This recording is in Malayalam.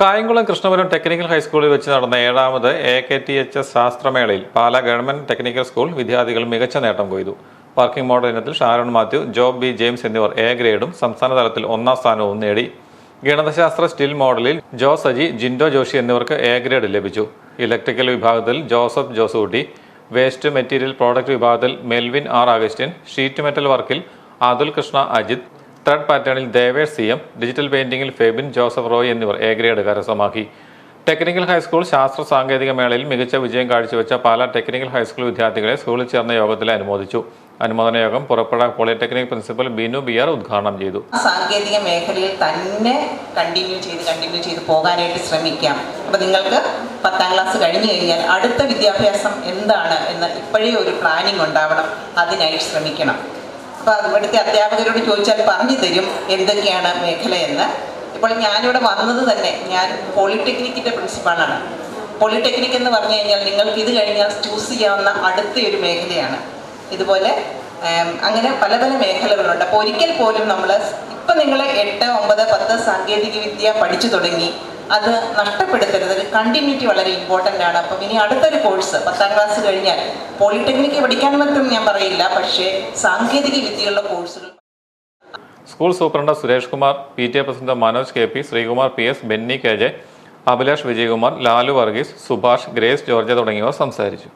കായംകുളം കൃഷ്ണപുരം ടെക്നിക്കൽ ഹൈസ്കൂളിൽ വെച്ച് നടന്ന ഏഴാമത് A K T H S ശാസ്ത്രമേളയിൽ Pala government technical school വിദ്യാർത്ഥികൾ മികച്ച നേട്ടം കൊയ്തു. വർക്കിംഗ് മോഡൽ ഇനത്തിൽ Sharon Mathew Job B James എന്നിവർ എ ഗ്രേഡും സംസ്ഥാന തലത്തിൽ ഒന്നാം സ്ഥാനവും നേടി. ഗണിതശാസ്ത്ര സ്റ്റിൽ മോഡലിൽ ജോ സജി ജിൻഡോ ജോഷി എന്നിവർക്ക് എ ഗ്രേഡ് ലഭിച്ചു. ഇലക്ട്രിക്കൽ വിഭാഗത്തിൽ Joseph Josootty waste material product വിഭാഗത്തിൽ Melvin R Augustine sheet metal വർക്കിൽ അതുൽ കൃഷ്ണ അജിത് ത്രെഡ് പാറ്റേണിൽ ദേവേഷ് സി എം ഡിജിറ്റൽ പെയിന്റിംഗിൽ ഫെബിൻ ജോസഫ് റോയ് എന്നിവർ എ ഗ്രേഡ് കരസ്ഥമാക്കി ടെക്നിക്കൽ ഹൈസ്കൂൾ ശാസ്ത്ര സാങ്കേതിക മേളയിൽ മികച്ച വിജയം കാഴ്ചവെച്ച പാലാ ടെക്നിക്കൽ ഹൈസ്കൂൾ വിദ്യാർത്ഥികളെ സ്കൂളിൽ ചേർന്ന യോഗത്തിൽ അനുമോദിച്ചു. അനുമോദന യോഗം പുറപ്പെട polytechnic principal Binu B R ഉദ്ഘാടനം ചെയ്തു. സാങ്കേതിക മേഖലയിൽ തന്നെ കണ്ടിന്യൂ ചെയ്ത് കണ്ടിന്യൂ ചെയ്ത് പോകാനായിട്ട് ശ്രമിക്കാം. അപ്പൊ നിങ്ങൾക്ക് പത്താം ക്ലാസ് കഴിഞ്ഞു കഴിഞ്ഞാൽ അടുത്ത വിദ്യാഭ്യാസം എന്താണ് എന്ന് ഇപ്പോഴേ ഒരു പ്ലാനിംഗ് ഉണ്ടാവണം. അതിനായി ശ്രമിക്കണം. അപ്പോൾ ഇവിടുത്തെ അധ്യാപകരോട് ചോദിച്ചാൽ പറഞ്ഞു തരും എന്തൊക്കെയാണ് മേഖലയെന്ന് ഇപ്പോൾ ഞാനിവിടെ വന്നത് തന്നെ ഞാൻ പോളിടെക്നിക്കിന്റെ പ്രിൻസിപ്പാളാണ്. പോളിടെക്നിക് എന്ന് പറഞ്ഞു കഴിഞ്ഞാൽ നിങ്ങൾക്ക് ഇത് കഴിഞ്ഞാൽ ചൂസ് ചെയ്യാവുന്ന അടുത്ത ഒരു മേഖലയാണ്. ഇതുപോലെ അങ്ങനെ പല പല മേഖലകളുണ്ട്. അപ്പോൾ ഒരിക്കൽ പോലും നമ്മൾ ഇപ്പം നിങ്ങൾ എട്ട് ഒമ്പത് പത്ത് സാങ്കേതിക വിദ്യ പഠിച്ചു തുടങ്ങി. അത് നഷ്ടപ്പെടുത്തരുത്. ഒരു കണ്ടിന്യൂറ്റി വളരെ ഇമ്പോർട്ടന്റ് ആണ്. അപ്പം ഇനി അടുത്തൊരു കോഴ്സ് പത്താം ക്ലാസ് കഴിഞ്ഞാൽ പോളിടെക്നിക്ക് പഠിക്കാൻ പറ്റും ഞാൻ പറയില്ല. പക്ഷേ സാങ്കേതിക വിദ്യയുള്ള കോഴ്സുകൾ school superintendent Suresh Kumar P T A president Manoj K P Sreekumar P S Benny K J Abhilash Vijayakumar Lalu Varghese Subhash Grace George തുടങ്ങിയവർ സംസാരിച്ചു.